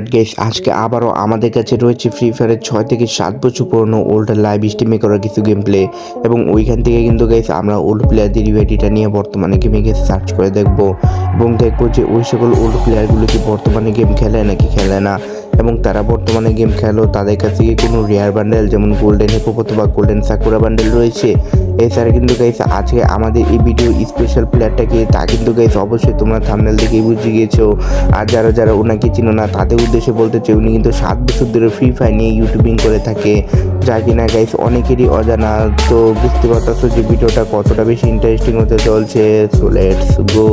Alright guess আজকে আবারও আমাদের কাছে রয়েছে ফ্রি ফায়ারের ছয় থেকে সাত বছর পুরনো ওল্ড লাইভ স্ট্রিমে করা কিছু গেম প্লে এবং ওইখান থেকে কিন্তু গেস আমরা ওল্ড প্লেয়ারদের রিভেটিটা নিয়ে বর্তমানে গেমে গেস সার্চ করে দেখব। এবং দেখব যে ওই সকল ওল্ড প্লেয়ারগুলো কি বর্তমানে গেম খেলে নাকি খেলে না। এবং তারা বর্তমানে গেম খেলো। তাদের কাছে কোনো রেয়ার বান্ডেল যেমন গোল্ডেন হেপোপত বা গোল্ডেন সাকুরা বান্ডেল রয়েছে। এছাড়া কিন্তু গাইস আজকে আমাদের এই ভিডিও স্পেশাল প্লেয়ারটাকে তা কিন্তু গাইস অবশ্যই তোমরা থামনেল দেখেই বুঝে গিয়েছো আর যারা যারা ওনাকে চিনো না, তাদের উদ্দেশ্যে বলতে চাই, উনি কিন্তু সাত বছর ধরে ফ্রি ফায়ার নিয়ে ইউটিউবিং করে থাকে। যা কিনা গাইস অনেকেরই অজানা। তো বুঝতে পারতেছো যে ভিডিওটা কতটা বেশি ইন্টারেস্টিং হতে চলছে। সো লেটস গো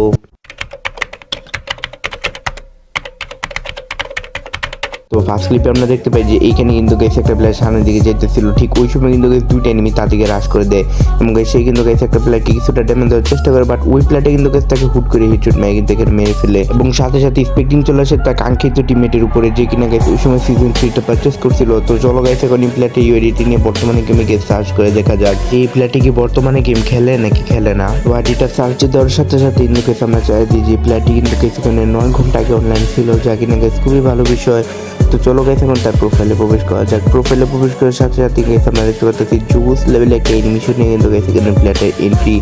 তো ফার্স্ট ক্লিপে আমরা দেখতে পাই যে এইখানে কিন্তু গেছে একটা প্লেয়ার সামনের দিকে যেতেছিল। ঠিক ওই সময় কিন্তু গেছে দুইটা এনিমি তাদেরকে রাশ করে দেয় এবং সেই কিন্তু গেছে একটা প্লেয়ারকে কিছুটা ড্যামেজ দেওয়ার চেষ্টা করে বাট ওই প্লেয়ারটা কিন্তু গেছে তাকে হুট করে হিটশুট মেরে কিন্তু মেরে ফেলে। এবং সাথে সাথে স্পেক্টিং চলে আসে তার কাঙ্ক্ষিত টিমমেটের উপরে, যে কিনা গেছে ওই সময় সিজন থ্রিটা পারচেস করছিল। তো চলো গেছে এখন এই প্লেয়ারটা ইউএডিটি নিয়ে বর্তমানে গেমে গিয়ে সার্চ করে দেখা যাক। এই প্লেয়ারটি কি বর্তমানে গেম খেলে নাকি খেলে না? তো এটা সার্চ দেওয়ার সাথে সাথে কিন্তু গেছে আমরা চাই দিই যে প্লেয়ারটি কিন্তু গেছে নয় ঘণ্টা আগে অনলাইন ছিল, যা কিনা গেছে খুবই ভালো বিষয়। তো চলো গেছে এখন তার প্রোফাইলে প্রবেশ করা যাক। প্রোফাইলে প্রবেশ করার সাথে সাথে গেছে আমরা দেখতে পাচ্ছি জুস লেভেলে একটা এনিমেশন নিয়ে কিন্তু গেছে এখানে প্লেয়ারের এন্ট্রি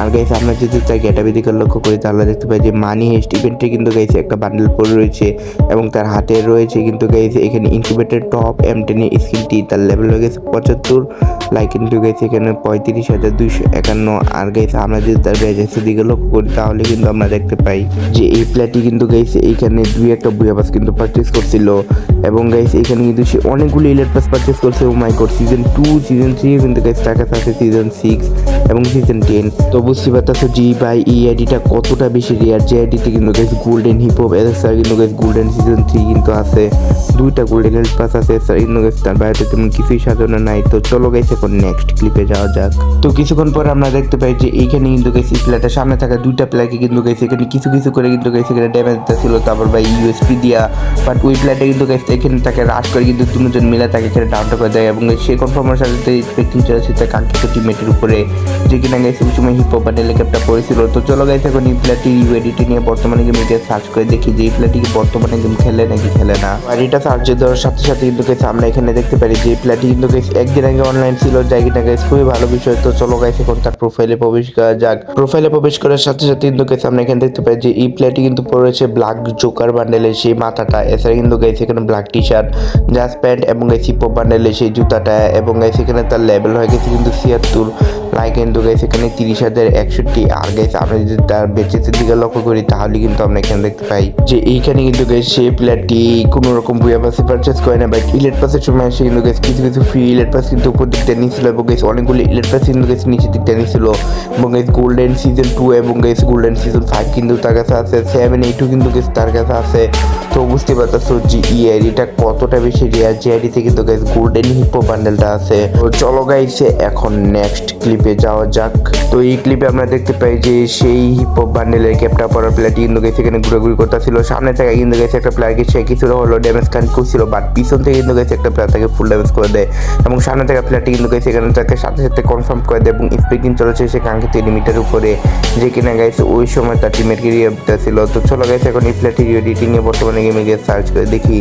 আর গাইছে আমরা যদি তার গ্যাটাবি দিকে লক্ষ্য করি, তাহলে দেখতে পাই যে মানি হেস্ট ইভেন্টে কিন্তু গাইছে একটা বান্ডেল পরে রয়েছে এবং তার হাতে রয়েছে কিন্তু গাইছে এখানে ইনকিউবেটেড টপ এম টেনের স্কিলটি তার লেভেল হয়ে গেছে পঁচাত্তর লাইক কিন্তু গেছে এখানে পঁয়ত্রিশ হাজার দুইশো একান্ন। আর গাইছে আমরা যদি তার ব্যাজেসের দিকে লক্ষ্য করি, তাহলে কিন্তু আমরা দেখতে পাই যে এই প্লেয়ারটি কিন্তু গাইছে এইখানে দুই একটা বুয়া পাস কিন্তু পারচেস করছিল। এবং গাইস এখানে কিন্তু সে অনেকগুলো ইলেট পাস পারচেস করছে। ও my god season two season three কিন্তু গাইস টাকা আছে সিজন সিক্স এবং সিজন টেন তো বুঝতে পারতেছো জি বাই এই আইডিটা কতটা বেশি রেয়ার যে আইডিতে কিন্তু গাইস গোল্ডেন হিপ হপ এছাড়া কিন্তু গাইস গোল্ডেন সিজন থ্রি কিন্তু আছে। দুইটা গোল্ডেন ইলেট পাস আছে এছাড়া কিন্তু গাইস তার বাইরে তেমন কিছুই সাজানো নাই। তো চলো গাইস এখন নেক্সট ক্লিপে যাওয়া যাক। তো কিছুক্ষণ পরে আমরা দেখতে পাই যে এইখানে কিন্তু এই প্লেয়ারটা সামনে থাকা দুইটা প্লেয়ারকে কিন্তু গাইস এখানে কিছু কিছু করে কিন্তু গাইস এখানে ড্যামেজ দিতেছিল। তারপর ভাই ইউএসপি দিয়া বাট ওই প্লেয়ারটা কিন্তু গাইস এখানে তাকে রাশ করে কিন্তু দুজন মিলে তাকে এখানে ডাউনটা করে দেয়। এবং সে কনফার্মের সাথে সাথে স্পেক্টিং চলেছে তার কাঙ্ক্ষিত টিমমেটের উপরে, যে কিনা গেছে ওই সময় হিপ হপ হেলিকপ্টার পড়েছিল। তো চলো গাইস এখন এই প্লেয়ারটি ইউএডিটি নিয়ে বর্তমানে গেমে গিয়ে সার্চ করে দেখি যে এই প্লেয়ারটি কি বর্তমানে গেম খেলে নাকি খেলে না। আর এটা সার্চ দেওয়ার সাথে সাথে কিন্তু গাইস আমরা এখানে দেখতে পারি যে এই কিন্তু গাইস একদিন আগে অনলাইন ছিল, যাই কিনা খুবই ভালো বিষয়। তো চলো গাইস এখন তার প্রোফাইলে প্রবেশ করা যাক। প্রোফাইলে প্রবেশ করার সাথে সাথে কিন্তু গাইস আমরা এখানে দেখতে পাই যে এই প্লেয়ারটি কিন্তু পড়েছে ব্ল্যাক জোকার বান্ডেলের সেই মাথাটা। এছাড়া কিন্তু গাইস এখানে black T shirt just pant এবং গাইস হিপো বান্ডেলের সেই জুতাটা। এবং গাইস এখানে তার লেভেল হয়ে গেছে কিন্তু ছিয়াত্তর লাইক কিন্তু গাইস এখানে তিরিশ হাজার একষট্টি। আর গাইস আমরা যদি তার বেচেসের দিকে লক্ষ্য করি, তাহলে কিন্তু আমরা এখানে দেখতে পাই যে এইখানে কিন্তু গাইস সেই প্লেয়ারটি কোনো রকম বুয়া পাসে পারচেস করে না বাট ইলেট পাসের সময় এসে কিন্তু গাইস কিছু কিছু ফ্রি ইলেট পাস কিন্তু উপর দিক দিয়ে নিয়েছিল এবং গাইস অনেকগুলো ইলেট পাস কিন্তু গাইস নিচের দিক দিয়ে নিয়েছিল এবং গাইস গোল্ডেন সিজন টু এবং গাইস গোল্ডেন সিজন ফাইভ কিন্তু তার কাছে আছে সেভেন এইটও কিন্তু গাইস তার কাছে আছে। তো বুঝতে পারতেছো যে ই আইডিটা কতটা বেশি রেয়ার যে আইডিতে কিন্তু গাইস গোল্ডেন হিপো বান্ডেলটা আছে। তো চলো গাইস এখন নেক্সট ক্লিপে যাওয়া যাক। তো এই ক্লিপে আমরা দেখতে পাই যে সেই হিপো বান্ডেলের ক্যাপটা পরার প্লেয়ারটি কিন্তু গেছে এখানে ঘুরাঘুরি করতেছিল। সামনে থেকে কিন্তু গেছে একটা প্লেয়ারকে সে কিছুটা হলো ড্যামেজ কান করছিল বাট পিছন থেকে কিন্তু গেছে একটা প্লেয়ার তাকে ফুল ড্যামেজ করে দেয়। এবং সামনে থেকে প্লেয়ারটি কিন্তু গেছে এখানে তাকে সাথে সাথে কনফার্ম করে দেয় এবং স্পিকিং চলেছে সে কাঙ্ক্ষিত লিমিটের উপরে। যে কিনা গাইছে ওই সময় তার টিমেটকে রিয়ে ছিল তো চলো গেছে এখন এই প্লেয়ারটি এডিটিং এ বর্তমানে গেমে গিয়ে সার্চ করে দেখি।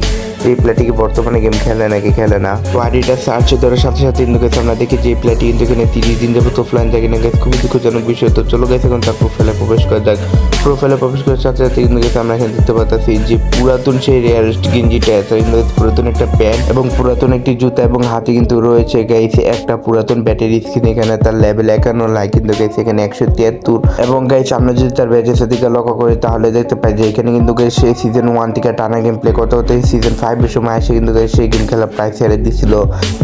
এই প্লেয়ারটি কি বর্তমানে গেম খেলে নাকি খেলে না? তো আইডিটা সার্চ ধরার সাথে সাথে কিন্তু গেছে, আমরা দেখি যে এই প্লেয়ারটি কিন্তু এখানে তিরিশ দিন যাবত অফলাইন থাকে না গেছে খুবই দুঃখজনক বিষয়। তো চলো গেছে এখন তার প্রোফাইলে প্রবেশ করা যাক। প্রোফাইলে প্রবেশ করার সাথে সাথে কিন্তু গেছে, আমরা এখানে দেখতে পাচ্ছি যে পুরাতন সেই রেয়ারেস্ট গেঞ্জিটা আছে। কিন্তু পুরাতন একটা প্যান্ট এবং পুরাতন একটি জুতা এবং হাতে কিন্তু রয়েছে গাইছে একটা পুরাতন ব্যাটারি স্ক্রিন এখানে, তার লেভেল একান্ন লাইক কিন্তু গেছে এখানে একশো তিয়াত্তর। এবং গাইছে আমরা যদি তার ব্যাচের দিকে লক্ষ্য করি, তাহলে দেখতে পাই যে এখানে কিন্তু গেছে সিজন ওয়ান থেকে টানা গেম প্লে করতে হতে সিজন ফাইভের সময় এসে কিন্তু সেই গেম খেলা প্রায় ছেড়ে দিছিল।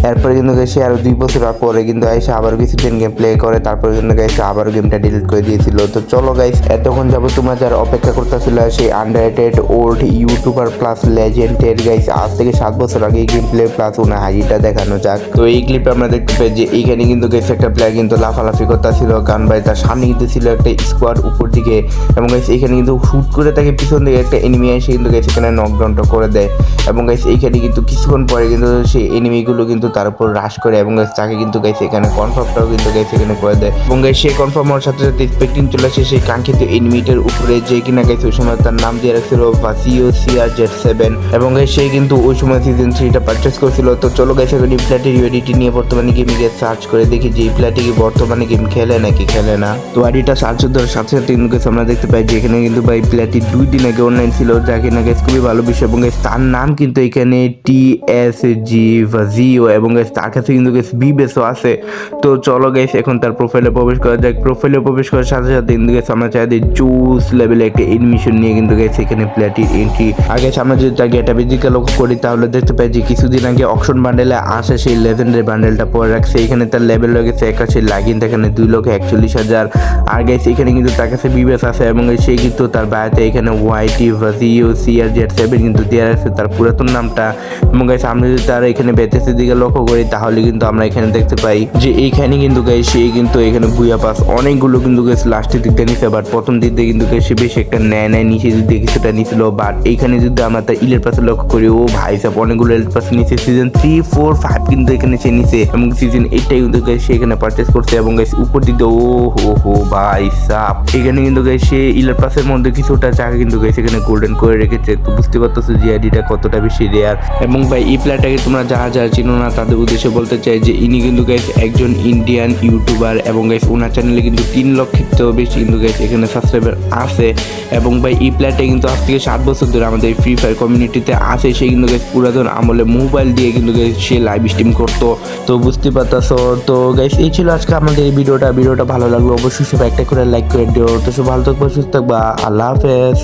এরপরে কিন্তু গেছে আরও দুই বছর পরে কিন্তু এসে আবার কিছুদিন গেম প্লে করে, তারপরে কিন্তু গেছে আবার গেমটা ডিলিট করে দিয়েছিল। তো চলো গাইস এতক্ষণ যাব তোমরা যারা অপেক্ষা করতেছিল সেই আন্ডাররেটেড ওল্ড ইউটিউবার প্লাস লেজেন্ডের গাইস আজ থেকে সাত বছর আগে গেম প্লে প্লাস ওনার হাইটা দেখানো যাক। তো এই ক্লিপে আমরা দেখতে পাই যে এইখানে কিন্তু গেছে একটা প্লেয়ার কিন্তু লাফালাফি করতেছিল গান বাই তার সামনে কিন্তু ছিল একটা স্কোয়াড উপর দিকে। এবং গাইস এখানে কিন্তু শুট করে তাকে পিছন দিকে একটা এনিমি এসে কিন্তু গেছে এখানে নকডাউনটা করে দেয়। এবং গাইস এইখানে কিন্তু কিছুক্ষণ পরে কিন্তু সেই এনিমিগুলো কিন্তু তার উপর রাশ করে এবং guys, তাকে কিন্তু গাইছে এখানে কনফার্মটাও কিন্তু গাইস এখানে করে দেয়। এবং গাইস সে কনফার্ম হওয়ার সাথে সাথে স্পেক্টিং চলে আসে সেই কাঙ্ক্ষিত এনিমিটার উপরে যে কিনা গাইস ওই সময় তার নাম দিয়ে রাখছিল ভাসিও সিআর জেড সেভেন এবং গাইস সে কিন্তু ওই সময় সিজন থ্রিটা পারচেস করেছিল। তো চলো গাইস এখন এই প্লেটের ইউডিটি নিয়ে বর্তমানে গেমে গিয়ে সার্চ করে দেখি যে এই প্লেটে কি বর্তমানে গেম খেলে নাকি খেলে না। তো আইডিটা সার্চ দেওয়ার সাথে সাথে কিন্তু আমরা দেখতে পাই যে এখানে কিন্তু ভাই প্লেটটি দুই দিন আগে অনলাইন ছিল, যা কিনা গাইস খুবই ভালো বিষয়। এবং guys, তার নাম কিন্তু এখানে টি এস জি ভাজিও এবং guys, তার কাছে কিন্তু গাইস বি বেসও আছে। তো চলো গাইস এখন তার প্রোফাইলে প্রবেশ করা যাক। প্রোফাইলে প্রবেশ করার সাথে সাথে কিন্তু গাইস আমরা চাই জুস লেভেলে একটা এডমিশন নিয়ে কিন্তু গাইস এখানে প্লেটির এন্ট্রি আগে আমরা যদি তার গেটাবের দিকে লক্ষ্য করি, তাহলে দেখতে পাই যে কিছুদিন আগে অকশন বান্ডেলে আসে সেই লেজেন্ডের বান্ডেলটা পরে রাখছে। এখানে তার লেভেল হয়ে গেছে একাশি লাগিন এখানে দুই লক্ষ একচল্লিশ হাজার। আর গাইস এখানে কিন্তু তার কাছে বিবেস আছে এবং সে কিন্তু তার বাড়িতে এখানে ওয়াইটি ভাজিও সিআর জেড সেভেন কিন্তু দেওয়া আছে। তার পুরাতন নামটা। এবং গাইস আমরা যদি তার এখানে বেতেসের দিকে লক্ষ্য করি, তাহলে কিন্তু আমরা এখানে দেখতে পাই যে এইখানে কিন্তু গাইস সে কিন্তু এখানে বুয়া পাস। অনেকগুলো কিন্তু গাইস লাস্টের দিক দিয়ে নিছে বাট প্রথম দিক দিয়ে কিন্তু সে বেশ একটা নেয় নেয় নিচে যদি কিছুটা নিছিল। বাট এইখানে যদি আমরা তার ইলের পাশে লক্ষ্য করি, ও ভাই সাহেব অনেকগুলো ইলের পাশে নিচে সিজন থ্রি ফোর ফাইভ কিন্তু এখানে সে নিচে এবং সিজন এইটটাই কিন্তু সে এখানে পারচেস করছে, এবং গাইস উপর দিক দিয়ে ও হো হো ভাই সাপ এখানে কিন্তু গাইস সে ইলের পাশের মধ্যে কিছুটা চাকা কিন্তু গাইস এখানে গোল্ডেন করে রেখেছে। তো বুঝতে পারতেছো যে আইডিটা কতটা বেশি রেয়ার এবং ভাই, এই প্লেয়ারটাকে তোমরা যারা যারা চিনো না, তাদের উদ্দেশ্যে বলতে চাই যে, ইনি কিন্তু গাইস একজন ইন্ডিয়ান ইউটিউবার এবং গাইস ওনার চ্যানেলে কিন্তু তিন লক্ষের বেশি কিন্তু গাইস এখানে সাবস্ক্রাইবার আছে। এবং ভাই, এই প্লেয়ারটা কিন্তু আজ থেকে সাত বছর ধরে আমাদের ফ্রি ফায়ার কমিউনিটিতে আছে। সে কিন্তু গাইস পুরাতন আমলে মোবাইল দিয়ে কিন্তু গাইস সে লাইভ স্ট্রিম করতো। তো বুঝতে পারতাছো? তো গাইস এই ছিল আজকে আমাদের এই ভিডিওটা। ভিডিওটা ভালো লাগল অবশ্যই সবাই একটা করে লাইক করে দিও। তো সব ভালো থাকব, সুস্থ থাকবা। আল্লাহ হাফেজ।